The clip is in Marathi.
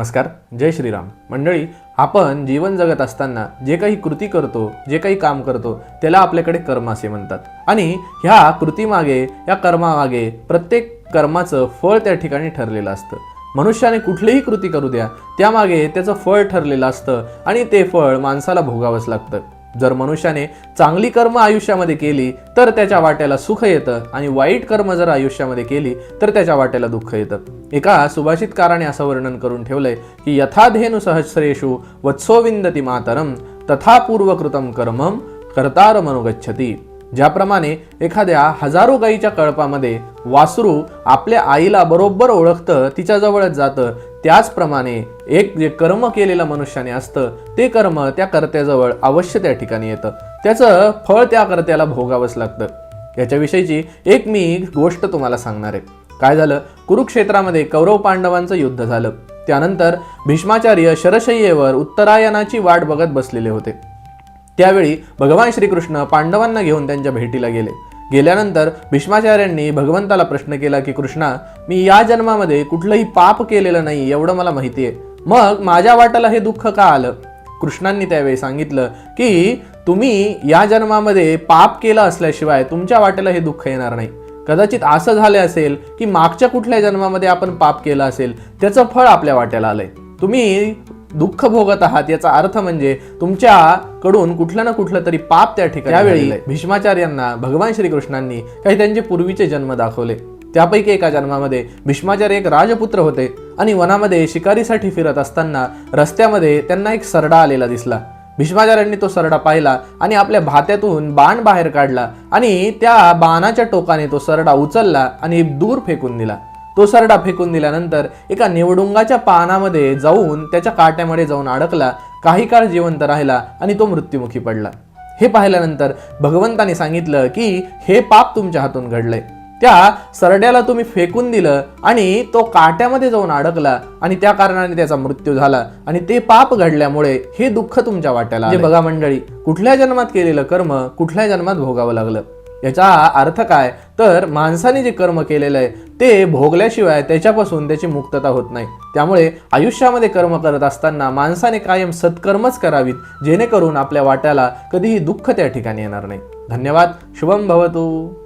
नमस्कार जय श्रीराम. मंडळी आपण जीवन जगत असताना जे काही कृती करतो जे काही काम करतो त्याला आपल्याकडे कर्म असे म्हणतात. आणि ह्या कृतीमागे या कर्मामागे प्रत्येक कर्माचं फळ त्या ठिकाणी ठरलेलं असतं. मनुष्याने कुठलीही कृती करू द्या त्यामागे त्याचं फळ ठरलेलं असतं आणि ते फळ माणसाला भोगावंच लागतं. जर मनुष्याने चांगली कर्म आयुष्यामध्ये केली तर त्याच्या वाट्याला सुख येतं. आणि वाईट कर्म जर आयुष्यामध्ये केली तर त्याच्या वाट्याला दुःख येतं. एका सुभाषितकाराने असं वर्णन करून ठेवलंय की यथाधेनु सहस्रेषु वत्सोविंदती मातरम तथा पूर्वकृतम कर्मम कर्तार मनोगच्छती ज्याप्रमाणे एखाद्या हजारो गाईच्या कळपामध्ये वासरू आपल्या आईला बरोबर ओळखतं तिच्याजवळच जातं त्याचप्रमाणे एक जे कर्म केलेलं मनुष्याने असतं ते कर्म त्या कर्त्याजवळ अवश्य त्या ठिकाणी येतं. त्याचं फळ त्या कर्त्याला भोगावंच लागतं. याच्याविषयीची एक मी गोष्ट तुम्हाला सांगणार आहे. काय झालं? कुरुक्षेत्रामध्ये कौरव पांडवांचं युद्ध झालं. त्यानंतर भीष्माचार्य शरशय्येवर उत्तरायणाची वाट बघत बसलेले होते. त्यावेळी भगवान श्रीकृष्ण पांडवांना घेऊन त्यांच्या भेटीला गेले. गेल्यानंतर भीष्माचार्यांनी भगवंताला प्रश्न केला की कृष्णा मी या जन्मामध्ये कुठलंही पाप केलेलं नाही एवढं मला माहिती आहे. मग माझ्या वाट्याला हे दुःख का आलं? कृष्णांनी त्यावेळी सांगितलं की तुम्ही या जन्मामध्ये पाप केलं असल्याशिवाय तुमच्या वाट्याला हे दुःख येणार नाही. कदाचित असं झालं असेल की मागच्या कुठल्या जन्मामध्ये आपण पाप केलं असेल त्याचं फळ आपल्या वाट्याला आलंय. तुम्ही दुःख भोगत आहात याचा अर्थ म्हणजे तुमच्याकडून कुठलं ना कुठलं तरी पाप त्या ठिकाणी त्यावेळी भीष्माचार्यांना भगवान श्रीकृष्णांनी काही त्यांचे पूर्वीचे जन्म दाखवले. त्यापैकी एका जन्मामध्ये भीष्माचार्य एक राजपुत्र होते आणि वनामध्ये शिकारीसाठी फिरत असताना रस्त्यामध्ये त्यांना एक सरडा आलेला दिसला. भीष्माचार्यांनी तो सरडा पाहिला आणि आपल्या भात्यातून बाण बाहेर काढला आणि त्या बाणाच्या टोकाने तो सरडा उचलला आणि दूर फेकून दिला. तो सरडा फेकून दिल्यानंतर एका निवडुंगाच्या पानामध्ये जाऊन त्याच्या काट्यामध्ये जाऊन अडकला काही काळ जिवंत राहिला आणि तो मृत्युमुखी पडला. हे पाहिल्यानंतर भगवंताने सांगितलं की हे पाप तुमच्या हातून घडलंय. त्या सरड्याला तुम्ही फेकून दिलं आणि तो काट्यामध्ये जाऊन अडकला आणि त्या कारणाने त्याचा मृत्यू झाला आणि ते पाप घडल्यामुळे हे दुःख तुमच्या वाट्याला जे बघा मंडळी कुठल्या जन्मात केलेलं कर्म कुठल्या जन्मात भोगावं लागलं? याचा अर्थ काय? तर माणसाने जे कर्म केलेलं आहे ते भोगल्याशिवाय त्याच्यापासून त्याची मुक्तता होत नाही. त्यामुळे आयुष्यामध्ये कर्म करत असताना माणसाने कायम सत्कर्मच करावीत जेणेकरून आपल्या वाट्याला कधीही दुःख त्या ठिकाणी येणार नाही. धन्यवाद शुभम भवतू.